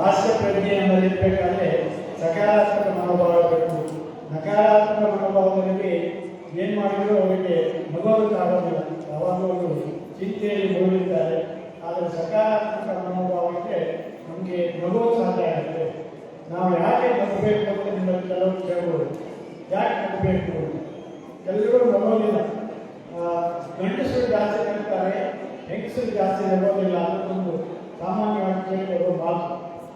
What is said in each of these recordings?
ಹಾಸ್ಯ ಪ್ರಜ್ಞೆ ಇರಬೇಕಾದ್ರೆ ಸಕಾರಾತ್ಮಕ ಮನೋಭಾವ ಬೇಕು ನಕಾರಾತ್ಮಕ ಮನೋಭಾವದಲ್ಲಿ ಏನು ಮಾಡಿದ್ರು ಅವರಿಗೆ ನಗೋದಕ್ಕಾಗೋದಿಲ್ಲ ಯಾವಾಗಲೂ ಅವರು ಚಿಂತೆಯಲ್ಲಿ ಮುಳುಗಿದ್ದಾರೆ ಆದರೆ ಸಕಾರಾತ್ಮಕ ಮನೋಭಾವಕ್ಕೆ ನಮಗೆ ನಗೋದು ಸಾಧ್ಯ ಆಗುತ್ತೆ. ನಾವು ಯಾಕೆ ನಗಬೇಕು ಅಂತ ನಿಮ್ಮ ಕೆಲವರು ಕೇಳ್ಬೋದು. ಯಾಕೆ ನಗಬೇಕು ಎಲ್ಲರೂ ನಗೋದಿಲ್ಲ ಗಂಡಸರು ಜಾಸ್ತಿ ನಗ್ತಾರೆ ಹೆಂಗಸರು ಜಾಸ್ತಿ ನಗೋದಿಲ್ಲ ಅನ್ನೋದೊಂದು ಸಾಮಾನ್ಯವಾಗಿ ಕೇಳಿರುವ ಮಾತು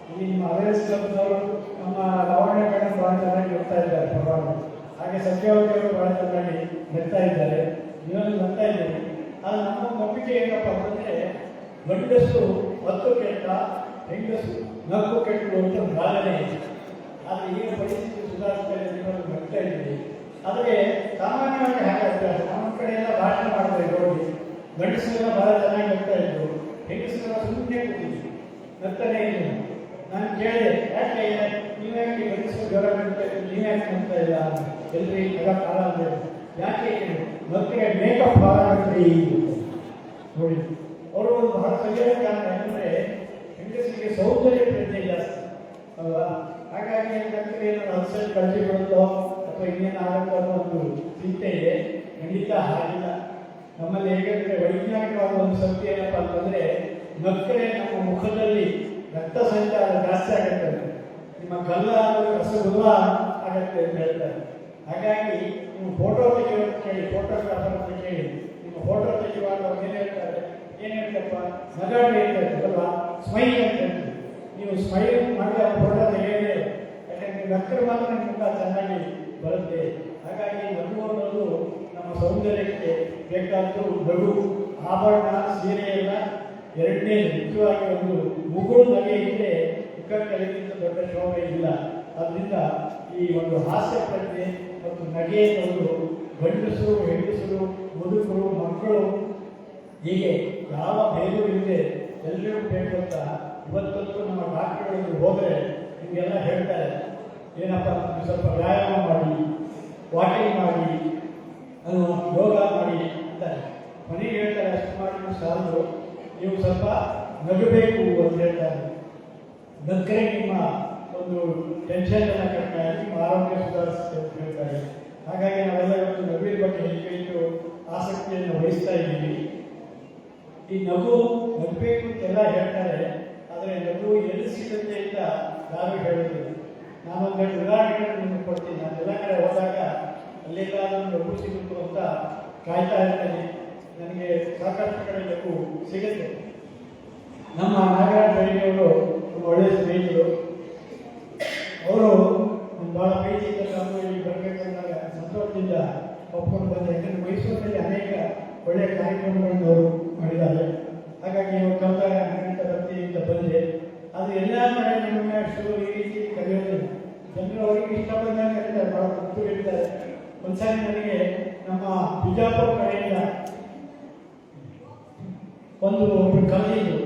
ಇಲ್ಲಿ ನಿಮ್ಮ ಅವೇರ್ಸ್ ಕ್ಲಬ್ನವರು ನಮ್ಮ ಲಾವಣ್ಯ ಮೇಡಮ್ ಬಹಳ ಚೆನ್ನಾಗಿ ನಗ್ತಾ ಇದ್ದಾರೆ ಪರವಾಗಿ ಹಾಗೆ ಸತ್ಯವತಿ ಅವರು ಬಹಳ ಚೆನ್ನಾಗಿ ನಗ್ತಾ ಇದ್ದಾರೆ ನೀವೊಂದು ನಗ್ತಾ ಇದ್ದೀರಿ ಆದರೆ ನಮ್ಮ ನಂಬಿಕೆ ಏನಪ್ಪ ಅಂತಂದ್ರೆ ಗಂಡಸು ಹತ್ತು ಕೆಟ್ಟ, ಹೆಂಗಸು ನಕ್ಕು ಕೆಟ್ಟು ಅಂತ ಭಾವನೆ ಇದೆ. ಆದರೆ ಈಗ ಪರಿಸ್ಥಿತಿ ಸುಧಾರಿಸ್ತಾ ಇದೆ ಬರ್ತಾ ಇದ್ದೀವಿ ಆದರೆ ಸಾಮಾನ್ಯವಾಗಿ ಹಾಗಾಗ್ತದೆ ನಮ್ಮ ಕಡೆ ಎಲ್ಲ ಭಾಷಣ ಮಾಡ್ತಾರೆ ನೋಡಿ. ಗಂಡಸರೆಲ್ಲ ಬಹಳ ಚೆನ್ನಾಗಿ ನಗ್ತಾ ಇದ್ರು. ಹೆಂಗಸರೆಲ್ಲ ಸುಮ್ಮನೆ ಕೂತಿದ್ರು. ನಗ್ತಾನೆ ಇಲ್ಲ ನಾನು ಕೇಳಿದೆ, ಯಾಕೆ ನೀವ್ಯಾಕೆ ಗಂಡಸರು ಜ್ವರ ನೀವ್ಯಾಕೆ ನಗ್ತಾ ಇಲ್ಲ? ಎಲ್ರಿ ನಗ ಕಾಲ ಅಂದ್ರೆ ಯಾಕೆ ನಗ್ತಾರೆ ಮೇಕಪ್ ಹಾಳಾಗುತ್ತೆ ನೋಡಿ, ಅವರು ಒಂದು ಬಹಳ ಸರಿಯಾದ ಕಾರಣ ಏನಂದ್ರೆ ಹೆಂಗಸರಿಗೆ ಸೌಂದರ್ಯ ಪ್ರಜ್ಞೆ ಜಾಸ್ತಿ, ಅಲ್ವಾ? ಹಾಗಾಗಿ ಹೆಂಗಂದ್ರೆ ಏನಾದ್ರು ಹಸಲ್ ಕಳ್ಸಿ ಬಿಡುತ್ತೋ ಅಥವಾ ಇನ್ನೇನು ಆಗುತ್ತೋ ಅನ್ನೋ ಒಂದು ಚಿಂತೆ ಇದೆ. ಖಂಡಿತ ಹಾಗಿಲ್ಲ. ನಮ್ಮಲ್ಲಿ ಹೇಗಂದ್ರೆ ವೈಜ್ಞಾನಿಕವಾದ ಒಂದು ಸತ್ಯ ಏನಪ್ಪ ಅಂತಂದ್ರೆ ನಕ್ಕರೆ ನಮ್ಮ ಮುಖದಲ್ಲಿ ರಕ್ತ ಸಂಚಾರ ಜಾಸ್ತಿ ಆಗುತ್ತೆ ನಿಮ್ಮ ಗಲ್ಲ ರಸಗುಲ್ಲ ಆಗತ್ತೆ ಅಂತ ಹೇಳ್ತಾರೆ. ಹಾಗಾಗಿ ನೀವು ಫೋಟೋ ತೆಗೆಯೋದು ಕೇಳಿ ಫೋಟೋಗ್ರಾಫರ್ ಅಂತ ಕೇಳಿ ನಿಮ್ಮ ಫೋಟೋ ತೆಗೆಯುವಾಗ ಏನು ಹೇಳ್ತಾರೆ? ಏನು ಹೇಳ್ತಪ್ಪ ನಗಾಡಿ ಹೇಳ್ತಾರೆ ಅಲ್ವಾ? ಸ್ಮೈಲ್ ಅಂತ ಹೇಳ್ತಾರೆ. ನೀವು ಸ್ಮೈಲ್ ಮಾಡಿ ಆ ಫೋಟೋ ತೆಗೆಯೋದೇ. ಯಾಕಂದ್ರೆ ನಕ್ಕರು ಮಾತ್ರ ನಿಮ್ಮ ಚೆನ್ನಾಗಿ ಬರುತ್ತೆ. ಹಾಗಾಗಿ ನಗು ಅನ್ನೋದು ನಮ್ಮ ಸೌಂದರ್ಯಕ್ಕೆ ಬೇಕಾದ್ದು ನಗು ಆಭರಣ ಸೀರೆ ಎಲ್ಲ ಎರಡನೇ ಮುಖ್ಯವಾಗಿ ಒಂದು ಮುಗುಳು ನಗೆ ಇದ್ದರೆ ಮುಖ ಅಲ್ಲಿಗಿಂತ ದೊಡ್ಡ ಶೋಭೆ ಇಲ್ಲ. ಅದರಿಂದ ಈ ಒಂದು ಹಾಸ್ಯ ಪ್ರಜ್ಞೆ ಮತ್ತು ನಗೆ ತಂದು ಗಂಡಸರು, ಹೆಂಗಸರು, ಮುದುಕರು, ಮಕ್ಕಳು, ಹೀಗೆ ಯಾವ ಇಲ್ಲದೆ ಎಲ್ಲರಿಗೂ ಬೇಕು ಅಂತ ನಮ್ಮ ಡಾಕ್ಟರ್ಗಳಿಗೆ ಹೋದರೆ ನಿಮಗೆಲ್ಲ ಹೇಳ್ತಾರೆ. ಏನಪ್ಪ ಸ್ವಲ್ಪ ವ್ಯಾಯಾಮ ಮಾಡಿ, ವಾಕಿಂಗ್ ಮಾಡಿ ಅದು ಯೋಗ ಮಾಡಿ ಅಂತಾರೆ. ಮನೆಗೆ ಹೇಳ್ತಾರೆ, ಅಷ್ಟು ಮಾಡಿ ಸಾಲದು. ನೀವು ಸ್ವಲ್ಪ ನಗಬೇಕು ಅಂತ ಹೇಳ್ತಾರೆ. ನಕ್ಕರೆ ನಿಮ್ಮ ಒಂದು ಟೆನ್ಷನ್ ಕಡಿಮೆ ಆಗಿ ಆರೋಗ್ಯ ಹೇಳ್ತಾರೆ ಹಾಗಾಗಿ ನಾವೆಲ್ಲ ಇವತ್ತು ನಗುವಿನ ಬಗ್ಗೆ ಹೆಚ್ಚು ಆಸಕ್ತಿಯನ್ನು ವಹಿಸ್ತಾ ಇದ್ದೀವಿ. ಈ ನಗು, ನಗಬೇಕು ಅಂತೆಲ್ಲ ಹೇಳ್ತಾರೆ, ಆದರೆ ನಗು ಎಲ್ಲಿ ಸಿಗುತ್ತೆ ಅಂತ ಯಾರು ಹೇಳೋದಿಲ್ಲ ನಾನೊಂದೆರಡು ಉದಾಹರಣೆಗಳನ್ನು ಕೊಡ್ತೀನಿ. ನಾನು ಎಲ್ಲ ಕಡೆ ಹೋದಾಗ ಅಲ್ಲಿಂದ ನಗು ಸಿಗುತ್ತು ಅಂತ ಕಾಯ್ತಾ ಇರ್ತೇನೆ. ನನಗೆ ಸಾಕಷ್ಟು ಕಡೆ ನಗು ಸಿಗುತ್ತೆ. ನಮ್ಮ ನಾಗರಾಜ್ ಬೆಳಿಗ್ಗೆಯವರು ತುಂಬ ಒಳ್ಳೆಯ ಸ್ನೇಹಿತರು ಅವರು ಭಾಳ ಪ್ರೀತಿಯಿಂದ ನಾವು ಇಲ್ಲಿ ಬರಬೇಕಂದಾಗ ಸಂತೋಷದಿಂದ ಒಪ್ಕೊಂಡು ಬಂದೆ ಯಾಕಂದ್ರೆ ಅನೇಕ ಒಳ್ಳೆಯ ಕಾರ್ಯಕ್ರಮಗಳನ್ನು ಅವರು ಮಾಡಿದ್ದಾರೆ. ಹಾಗಾಗಿ ಅವರು ಕಂದಾಯ ನನಗಿಂತ ಬರ್ತೀನಿ ಅಂತ ಬಂದೆ ಅದು ಎಲ್ಲ ಮನೆಗಳನ್ನ ಶುರು ಈ ರೀತಿ ಕಲಿಯೋದಿಲ್ಲ ಜನರು ಅವರಿಗೆ ಇಷ್ಟ ಬಂದಾಗ ಕರೀತಾರೆ, ಬಹಳ ತಪ್ಪು ಇರ್ತಾರೆ ಒಂದ್ಸಾರಿ ನನಗೆ ನಮ್ಮ ಬಿಜಾಪುರ ಕಡೆಯಿಂದ ಒಂದು ಒಬ್ಬರು ಕರೆದಿದ್ದು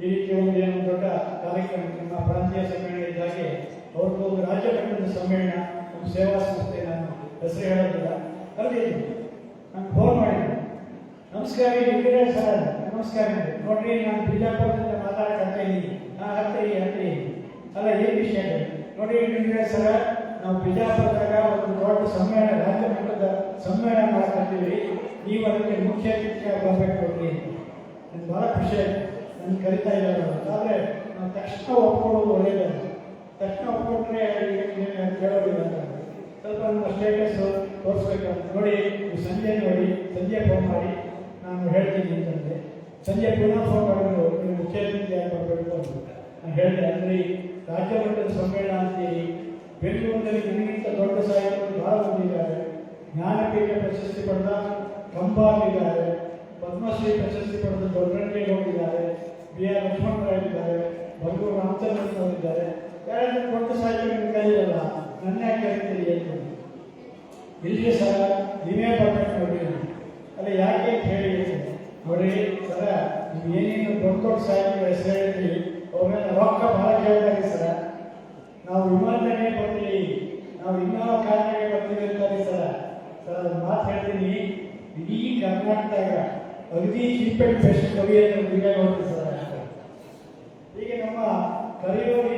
ಈ ರೀತಿ ಒಂದು ಏನು ದೊಡ್ಡ ಕಾರ್ಯಕ್ರಮ ನಮ್ಮ ಪ್ರಾಂತೀಯ ಸಮ್ಮೇಳನ ಇದ್ದಾಗೆ ಅವ್ರದ್ದು ಒಂದು ರಾಜ್ಯ ಮಟ್ಟದ ಸಮ್ಮೇಳನ, ಒಂದು ಸೇವಾ ಸಂಸ್ಥೆ ನಾನು ಹೆಸರು ಹೇಳೋದಿಲ್ಲ ಕರೆದಿದ್ದು ನಾನು ಫೋನ್ ಮಾಡಿದ್ದೆ ನಮಸ್ಕಾರ ನಿಮಗೆ ಸರ್. ನಮಸ್ಕಾರ. ನೋಡ್ರಿ, ನಾನು ಬಿಜಾಪುರದಿಂದ ಮಾತಾಡಕ್ಕೆ ಇದ್ದೀನಿ. ಹಾಂ ಹತ್ತಿ ಅಂತೀನಿ ಅಲ್ಲ, ಏನು ವಿಷಯ ಇದೆ? ನೋಡಿ ನಿಮಗೆ ಸರ್, ನಾವು ಬಿಜಾಪುರದಾಗ ಒಂದು ದೊಡ್ಡ ಸಮ್ಮೇಳನ ರಾಜ್ಯ ಮಟ್ಟದ ಸಮ್ಮೇಳನ ಮಾಡ್ತಿದ್ದೀವಿ ನೀವು ಅದಕ್ಕೆ ಮುಖ್ಯ ಅತಿಥಿಯಾಗಿ ಬರ್ಬೇಕು ನೋಡ್ರಿ ನನಗೆ ಭಾಳ ಖುಷಿ ಆಯ್ತು. ಕರಿತಾ ಇದ್ದಾರೆ ಆದರೆ ನಾವು ತಕ್ಷಣ ಒಪ್ಕೊಳ್ಳೋದು ಒಳ್ಳೆಯದು ತಕ್ಷಣ ಒಪ್ಕೊಂಡ್ರೆ ಕೇಳೋದಿಲ್ಲ ಸ್ವಲ್ಪ ನಮ್ಮ ಸ್ಟೇಟಸ್ ತೋರಿಸ್ಬೇಕಂತ ನೋಡಿ ಸಂಜೆ ನೋಡಿ, ಸಂಜೆ ಫೋನ್ ಮಾಡಿ. ನಾನು ಹೇಳ್ತೀನಿ ಅಂತಂದ್ರೆ, ಸಂಜೆ ಪುನಃ ಫೋನ್ ಮಾಡಿದ್ರು, ನೀವು ಮುಖ್ಯಮಂತ್ರಿ ಯಾಕೆ ಬರಬೇಕು ನಾನು ಹೇಳಿದೆ, ಅಂದ್ರೆ ರಾಜ್ಯ ಮಟ್ಟದ ಸಮ್ಮೇಳನ ಅಂತೇಳಿ ಬೆಂಗಳೂರಿನಲ್ಲಿ ನನಗಿಂತ ದೊಡ್ಡ ಸಾಹಿತ್ಯಗಳು ಬಹಳ ಬಂದಿದ್ದಾರೆ, ಜ್ಞಾನಪೀಠ ಪ್ರಶಸ್ತಿ ಪಡೆದ ಕಂಬಾಗಿದ್ದಾರೆ, ಪದ್ಮಶ್ರೀ ಪ್ರಶಸ್ತಿ ಪಡೆದ ಹೋಗಿದ್ದಾರೆ, ಬಿ ಆರ್ ಲಕ್ಷ್ಮಣರಾವ್ ಇದ್ದಾರೆ ಬಲಗೂರು ರಾಮಚಂದ್ರ ಇದ್ದಾರೆ ಯಾರಾದ್ರೂ ದೊಡ್ಡ ಸಾಹಿತ್ಯ ನಿಮ್ಮ ಕೈಯಲ್ಲ ನನ್ನ ಕರಿತೀರಿ ಅಂತ ಇಲ್ಲಿಗೆ ಸಹ ನೀವೇ ಬರ್ಬೇಕು ನೋಡಿ ಅಲ್ಲ, ಯಾಕೆ ಅಂತ ಹೇಳಿ ನೋಡಿ, ಸರ, ನೀವು ಏನೇನು ದೊಡ್ಡ ದೊಡ್ಡ ಸಾಹೇಬ್ರ ಹೆಸರು ಹೇಳಿದ್ರಿ ಅವ್ರನ್ನ ರೊಕ್ಕ ಬಹಳ ಕೇಳ್ತಾರೆ ಸರ. ನಾವು ವಿಮಾನದಾಗೆ ಬರ್ತೀವಿ, ನಾವು ಇನ್ನಾವ ಕಾರಣಕ್ಕೆ ಬರ್ತೀವಿ ಅಂತಾರೆ ಸರ. ಸರ್ ಒಂದು ಮಾತು ಹೇಳ್ತೀನಿ. ಇಡೀ ಕರ್ನಾಟಕದಾಗ ಅಗದಿ ಇಂಪೆಕ್ಟ್ ಫೆಸ್ಟ್ ಕವಿಯನ್ನು ಈಗ ನೋಡ್ತೀವಿ ಸರ್. ಹೀಗೆ ನಮ್ಮ ಕರೆಯೋರಿಗೆ